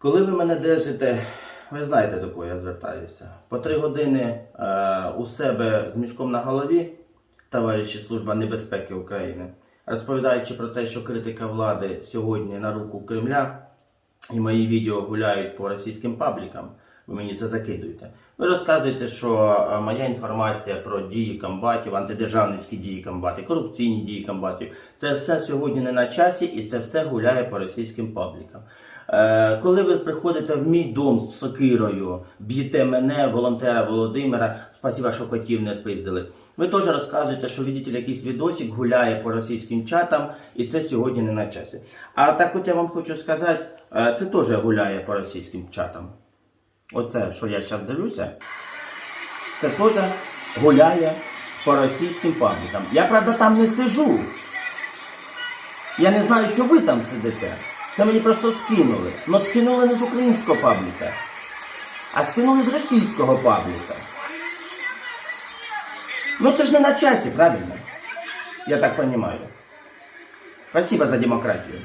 Коли ви мене держите, ви знаєте, до кого я звертаюся. По три години е, у себе з мішком на голові, товариші Служба небезпеки України, розповідаючи про те, що критика влади сьогодні на руку Кремля, і мої відео гуляють по російським паблікам. Ви мені це закидуєте. Ви розказуєте, що е, моя інформація про дії комбатів, антидержавницькі дії комбатів, корупційні дії комбатів, це все сьогодні не на часі і це все гуляє по російським паблікам. Е, коли ви приходите в мій дом з сокирою, б'єте мене, волонтера Володимира, спасіба, що котів не відпиздили. Ви теж розказуєте, що видите, якийсь відосик гуляє по російським чатам, і це сьогодні не на часі. А так от я вам хочу сказати, е, це теж гуляє по російським чатам. Оце, що я зараз дивлюся, це теж гуляє по російським паблікам. Я, правда, там не сижу. Я не знаю, що ви там сидите. Це мені просто скинули. Ну скинули не з українського пабліка, а скинули з російського пабліка. Ну це ж не на часі, правильно? Я так розумію. Спасибо за демократію.